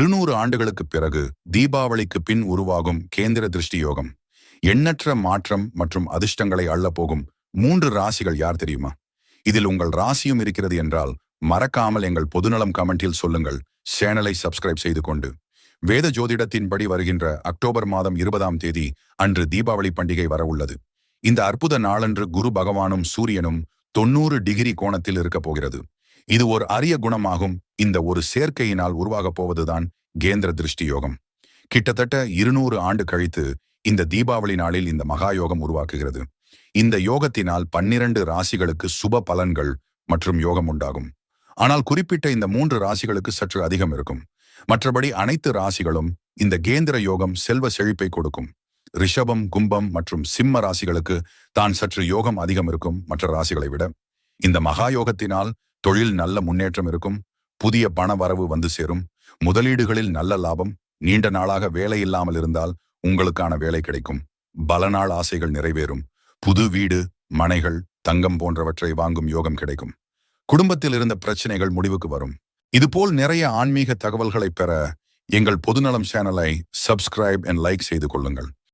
இருநூறு ஆண்டுகளுக்கு பிறகு தீபாவளிக்கு பின் உருவாகும் கேந்திர திருஷ்டி யோகம் எண்ணற்ற மாற்றம் மற்றும் அதிர்ஷ்டங்களை அள்ளப்போகும் மூன்று ராசிகள் யார் தெரியுமா? இதில் உங்கள் ராசியும் இருக்கிறது என்றால் மறக்காமல் எங்கள் பொதுநலம் கமெண்டில் சொல்லுங்கள். சேனலை சப்ஸ்கிரைப் செய்து கொண்டு. வேத ஜோதிடத்தின்படி வருகின்ற அக்டோபர் மாதம் இருபதாம் தேதி அன்று தீபாவளி பண்டிகை வரவுள்ளது இந்த அற்புத நாளன்று குரு பகவானும் சூரியனும் தொண்ணூறு டிகிரி கோணத்தில் இருக்கப் போகிறது. இது ஒரு அரிய குணமாகும். இந்த ஒரு சேர்க்கையினால் உருவாகப் போவதுதான் கேந்திர திருஷ்டி யோகம் கிட்டத்தட்ட இருநூறு ஆண்டு கழித்து இந்த தீபாவளி நாளில் இந்த மகா யோகம் உருவாக்குகிறது. இந்த யோகத்தினால் பன்னிரண்டு ராசிகளுக்கு சுப பலன்கள் மற்றும் யோகம் உண்டாகும். ஆனால் குறிப்பிட்ட இந்த மூன்று ராசிகளுக்கு சற்று அதிகம் இருக்கும். மற்றபடி அனைத்து ராசிகளும் இந்த கேந்திர யோகம் செல்வ செழிப்பை கொடுக்கும். ரிஷபம் கும்பம் மற்றும் சிம்ம ராசிகளுக்கு தான் சற்று யோகம் அதிகம் இருக்கும் மற்ற ராசிகளை விட. இந்த மகா யோகத்தினால் தொழில் நல்ல முன்னேற்றம் இருக்கும். புதிய பண வரவு வந்து சேரும். முதலீடுகளில் நல்ல லாபம் நீண்ட நாளாக வேலை இல்லாமல் இருந்தால் உங்களுக்கான வேலை கிடைக்கும். பல நாள் ஆசைகள் நிறைவேறும். புது வீடு மனைகள் தங்கம் போன்றவற்றை வாங்கும் யோகம் கிடைக்கும். குடும்பத்தில் இருந்த பிரச்சனைகள் முடிவுக்கு வரும். இதுபோல் நிறைய ஆன்மீக தகவல்களை பெற எங்கள் பொதுநலம் சேனலை சப்ஸ்கிரைப் அண்ட் லைக் செய்து கொள்ளுங்கள்.